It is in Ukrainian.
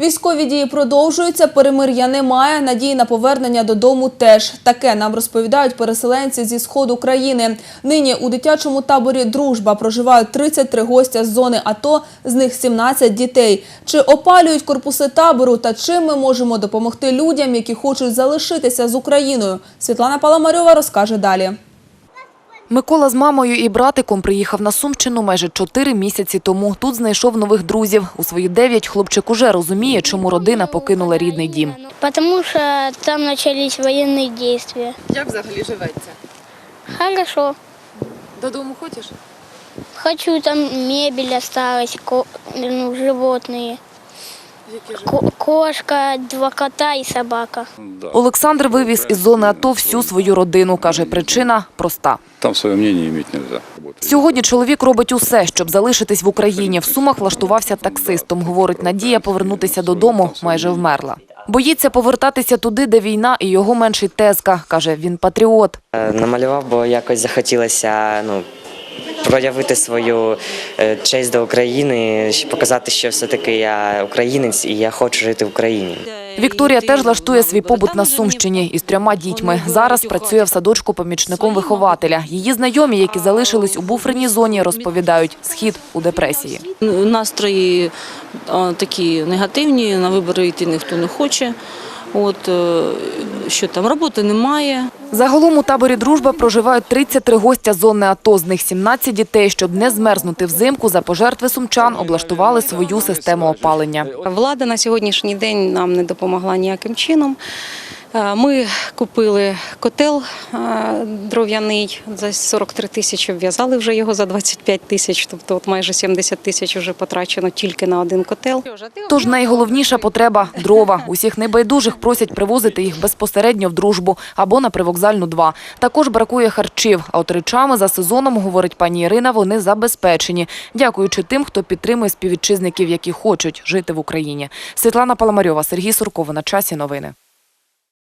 Військові дії продовжуються, перемир'я немає, надії на повернення додому теж. Таке нам розповідають переселенці зі сходу країни. Нині у дитячому таборі «Дружба» проживають 33 гостя з зони АТО, з них 17 дітей. Чи опалюють корпуси табору та чим ми можемо допомогти людям, які хочуть залишитися з Україною? Світлана Паламарьова розкаже далі. Микола з мамою і братиком приїхав на Сумщину майже чотири місяці тому. Тут знайшов нових друзів. У свої дев'ять хлопчик уже розуміє, чому родина покинула рідний дім. Потому что там начались военные действия. Як взагалі живеться? Хорошо. Додому хочеш? Хочу, там мебель осталась, ну, животные. Ко- кошка, два кота и собака. Олександр вивіз із зони АТО всю свою родину. Каже, причина проста. Там свое мнение иметь нельзя. Сьогодні чоловік робить усе, щоб залишитись в Україні. В Сумах влаштувався таксистом. Говорить, надія повернутися додому майже вмерла. Боїться повертатися туди, де війна, і його менший тезка. Каже, він патріот. Е, Намалював, бо якось захотілося ну, проявити свою е, честь до України, показати, що все-таки я українець і я хочу жити в Україні. Вікторія теж влаштує свій побут на Сумщині із трьома дітьми. Зараз працює в садочку помічником вихователя. Її знайомі, які залишились у буферній зоні, розповідають, схід у депресії. Настрої такі негативні, на вибори йти ніхто не хоче. От, е, що там, роботи немає. Загалом у таборі «Дружба» проживають 33 гостя зони АТО. З них 17 дітей. Щоб не змерзнути взимку, за пожертви сумчан облаштували свою систему опалення. Влада на сьогоднішній день нам не допомогла ніяким чином. Е, Ми купили котел е, дров'яний за 43 тисячі, вв'язали вже його за 25 тисяч, тобто от майже 70 тисяч вже потрачено тільки на один котел. Тож найголовніша потреба – дрова. Усіх небайдужих просять привозити їх безпосередньо в «Дружбу» або на Привокзальну 2. Також бракує харчів, а от речами за сезоном, говорить пані Ірина, вони забезпечені, дякуючи тим, хто підтримує співвітчизників, які хочуть жити в Україні. Світлана Паламарьова, Сергій Суркова. На часі новини.